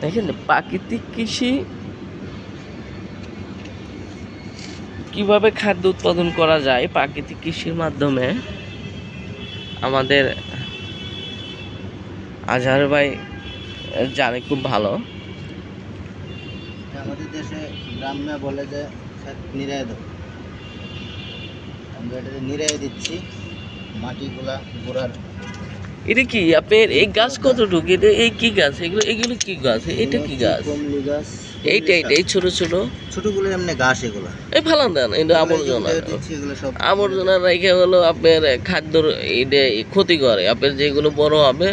দেখেন প্রাকৃতিক কৃষি কীভাবে খাদ্য উৎপাদন করা যায় প্রাকৃতিক কৃষির মাধ্যমে? আমাদের আজহার ভাই জানে খুব ভালো। আমাদের দেশে গ্রামে বলে যে "স্যার, নিরায় দাও। আমরা এটাতে নিরায় দিচ্ছি মাটিগুলা গোড়ার এটা কি? আপনার এই গাছ কতটুকু? এটা এই কি গাছ? এগুলো এগুলো কি গাছ? এটা কি গাছ? এইটা এইটা এই ছোট ছোট? ছোটগুলো এমনি ঘাস এগুলা। এই ফালান দেন এটা আবর্জনা। এগুলো দিচ্ছি, এগুলো সব আবর্জনা রেখে হলো আপনার খাদ্যর এটা ক্ষতি করে। আপনার যেগুলো বড় হবে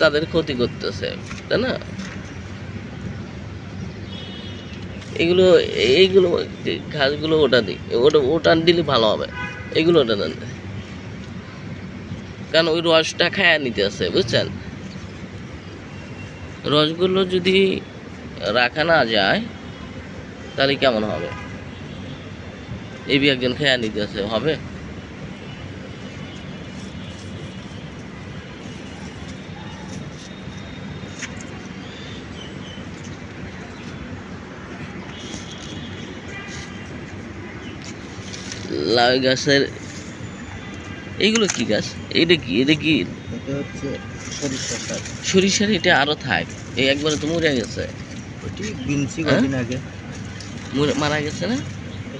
তাদের ক্ষতি করতেছে তাই না? এগুলো এইগুলো ঘাসগুলো ওটা দিই ওটা ওটা দিলে ভালো হবে। এগুলো ওটা দেন। কারণ ওই রসটা খায়া নিতে আছে, বুঝছেন? রসগুলো যদি রাখা না যায়, তাহলে কেমন হবে? এই বি একজন খেয়া নিতে আছে, হবে? লাউ গাছের এইগুলো কি গাছ? এটা কি? এটা কি? এটা হচ্ছে সরিষা শাক। সরিষার এটা আরও থাক। এই একবারে তো মরে গেছে। ওটি বিনছি হ্যাঁ? কদিন আগে। মারা গেছে না?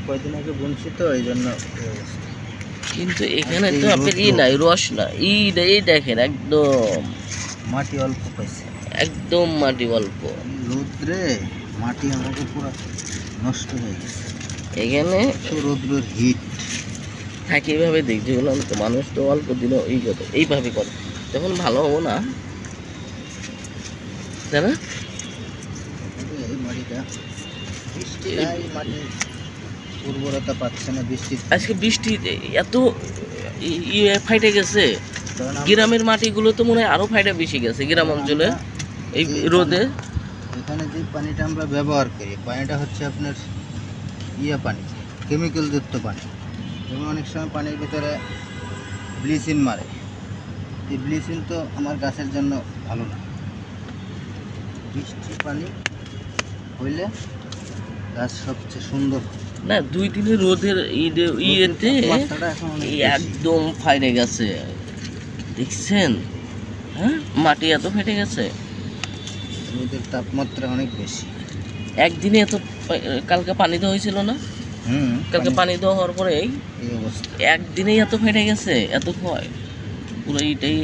কয়দিন আগে বুনছি তো এই জন্য। কিন্তু এখানে এই তো আপনার ই নাই রস না ই এই দেখেন একদম। মাটি অল্প পাইছে। একদম মাটি অল্প। রোদ্রে মাটি আমাকে পুরো নষ্ট হয়ে গেছে। এখানে রোদ্রের হিট। থাকে এইভাবে দেখছি। বললাম তো মানুষ তো অল্প দিনও এই করে এইভাবে করে। তখন ভালো হব না তাই না উর্বরতা পাচ্ছে না বৃষ্টি আজকে বৃষ্টি এত ফাইটে গেছে। গ্রামের মাটিগুলো তো মনে হয় আরও ফাইটে বেশি গেছে গ্রাম অঞ্চলে এই রোদে। এখানে যে পানিটা আমরা ব্যবহার করি পানিটা হচ্ছে আপনার ইয়ে পানি কেমিক্যাল যুক্ত পানি। যেমন অনেক সময় পানির ভিতরে ব্লিচিন মারে। এই ব্লিচিন তো আমার গাছের জন্য ভালো না। বৃষ্টি পানি হইলে গাছ সবচেয়ে সুন্দর না দুই দিনে রোদের ইয়ে- ইয়েতে। একদম ফাইটে গেছে। দেখছেন? হ্যাঁ? মাটি এত ফেটে গেছে। রোদের তাপমাত্রা অনেক বেশি। একদিনে এত কালকে পানি দেওয়া হয়েছিল না? কালকে পানি দেওয়া হওয়ার পরেই একদিনেই এত ফেটে গেছে এত ভয়। পুরো এইটাই